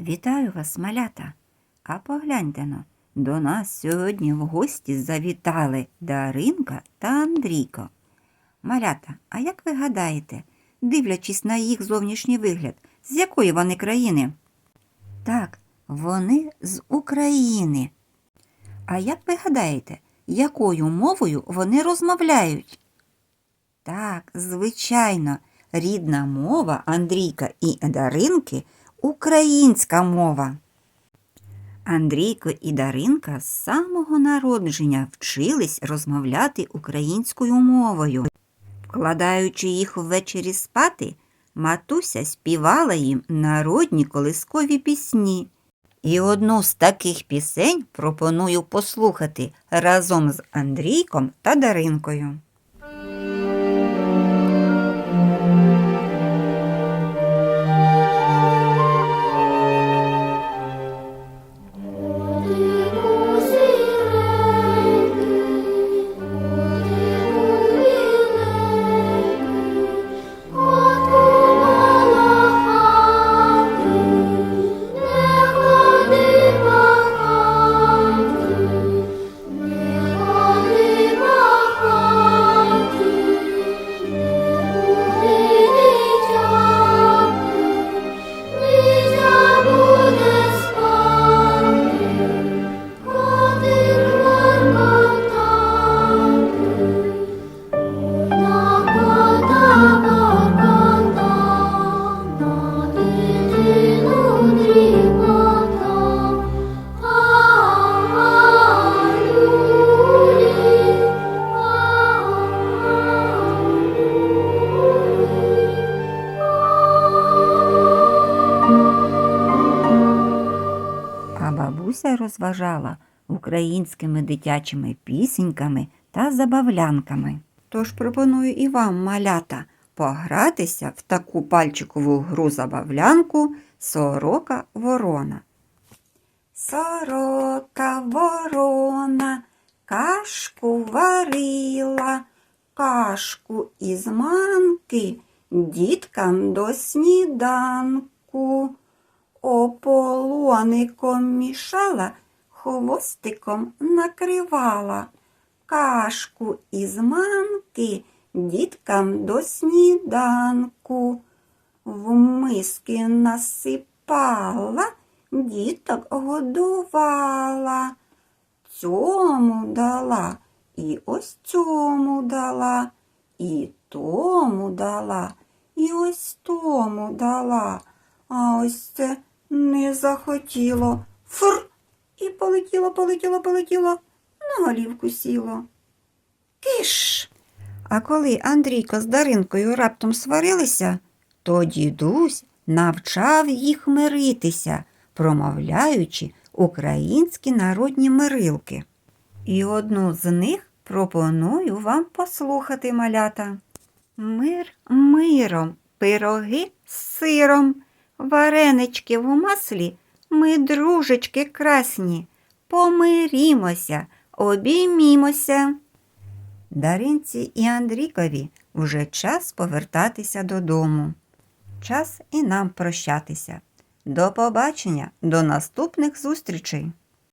Вітаю вас, малята. А погляньте но, до нас сьогодні в гості завітали Даринка та Андрійко. Малята, а як ви гадаєте, дивлячись на їх зовнішній вигляд, з якої вони країни? Так, вони з України. А як ви гадаєте, якою мовою вони розмовляють? Так, звичайно, рідна мова Андрійка і Даринки українська мова. Андрійко і Даринка з самого народження вчились розмовляти українською мовою. Вкладаючи їх ввечері спати, матуся співала їм народні колискові пісні. І одну з таких пісень пропоную послухати разом з Андрійком та Даринкою. Бабуся розважала українськими дитячими пісеньками та забавлянками. Тож пропоную і вам, малята, погратися в таку пальчикову гру забавлянку Сорока ворона. Сорока ворона кашку варила, кашку із манки діткам до сніданку. Ополоником мішала, хвостиком накривала. Кашку із манки діткам до сніданку. В миски насипала, діток годувала. Цьому дала, і ось цьому дала, і тому дала, і ось тому дала. А ось це не захотіло. Фр! І полетіло, полетіло, полетіло, на голівку сіло. Киш. А коли Андрійко з Даринкою раптом сварилися, то дідусь навчав їх миритися, промовляючи українські народні мирилки. І одну з них пропоную вам послухати, малята. Мир миром, пироги з сиром, варенички в маслі, ми, дружечки красні, помирімося, обіймімося. Даринці і Андрікові вже час повертатися додому. Час і нам прощатися. До побачення, до наступних зустрічей!